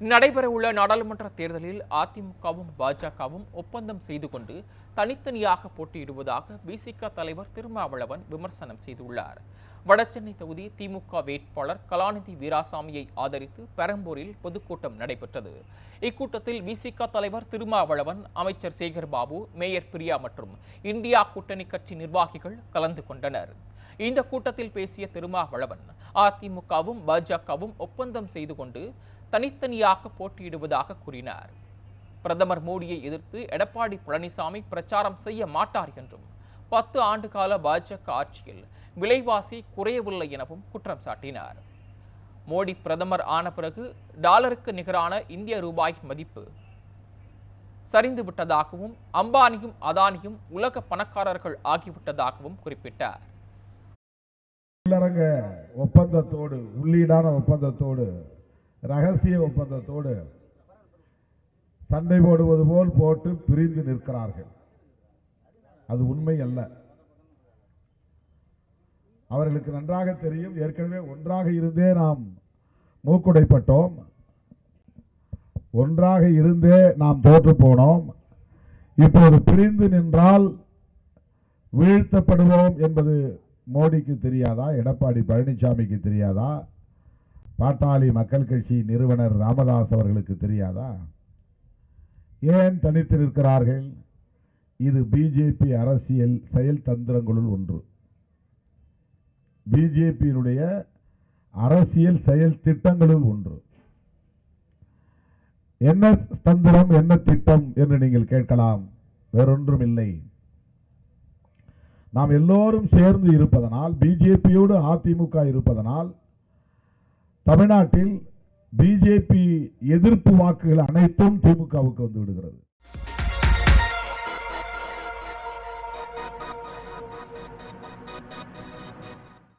நடைபெறவுள்ள நாடாளுமன்ற தேர்தலில் அதிமுகவும் பாஜகவும் ஒப்பந்தம் செய்து கொண்டு தனித்தனியாக போட்டியிடுவதாக பிசிக தலைவர் திருமாவளவன் விமர்சனம் செய்துள்ளார். வடசென்னை தொகுதி திமுக வேட்பாளர் கலாநிதி வீராசாமியை ஆதரித்து பெரம்பூரில் பொதுக்கூட்டம் நடைபெற்றது. இக்கூட்டத்தில் விசிக தலைவர் திருமாவளவன் அமைச்சர் சேகர் பாபு மேயர் பிரியா மற்றும் இந்தியா கூட்டணி கட்சி நிர்வாகிகள் கலந்து கொண்டனர். இந்த கூட்டத்தில் பேசிய திருமாவளவன் அதிமுகவும் பாஜகவும் ஒப்பந்தம் செய்து கொண்டு தனித்தனியாக போட்டியிடுவதாக கூறினார். பிரதமர் மோடியை எதிர்த்து எடப்பாடி பழனிசாமி பிரச்சாரம் செய்ய மாட்டார் என்றும் பத்து ஆண்டு கால பாஜக ஆட்சியில் விலைவாசி குறையவில்லை எனவும் குற்றம் சாட்டினார். மோடி பிரதமர் ஆன பிறகு டாலருக்கு நிகரான இந்திய ரூபாய் மதிப்பு சரிந்து விட்டதாகவும் அம்பானியும் அதானியும் உலக பணக்காரர்கள் ஆகிவிட்டதாகவும் குறிப்பிட்டார். உள்ளரங்க ஒப்பந்தத்தோடு உள்ளீடான ஒப்பந்தத்தோடு ரகசிய ஒப்பந்தத்தோடு சண்டை போடுவது போல் போட்டு பிரிந்து நிற்கிறார்கள். அது உண்மை அல்ல. அவர்களுக்கு நன்றாக தெரியும் ஏற்கனவே ஒன்றாக இருந்தே நாம் மூக்குடைப்பட்டோம். ஒன்றாக இருந்தே நாம் தோற்று போனோம். இப்போது பிரிந்து நின்றால் வீழ்த்தப்படுவோம் என்பது மோடிக்கு தெரியாதா? எடப்பாடி பழனிசாமிக்கு தெரியாதா? பாட்டாளி மக்கள் கட்சி நிறுவனர் ராமதாஸ் அவர்களுக்கு தெரியாதா? ஏன் தனித்து நிற்கிறார்கள்? இது பிஜேபி அரசியல் செயல் தந்திரங்களுள் ஒன்று. பிஜேபியினுடைய அரசியல் செயல் திட்டங்களுள் ஒன்று. என்ன தந்திரம் என்ன திட்டம் என்று நீங்கள் கேட்கலாம். வேறொன்றும் இல்லை நாம் எல்லோரும் சேர்ந்து இருப்பதனால் பிஜேபியோடு அதிமுக இருப்பதனால் தமிழ்நாட்டில் பிஜேபி எதிர்ப்பு வாக்குகள் அனைத்தும் திமுகவுக்கு வந்து விடுகிறது.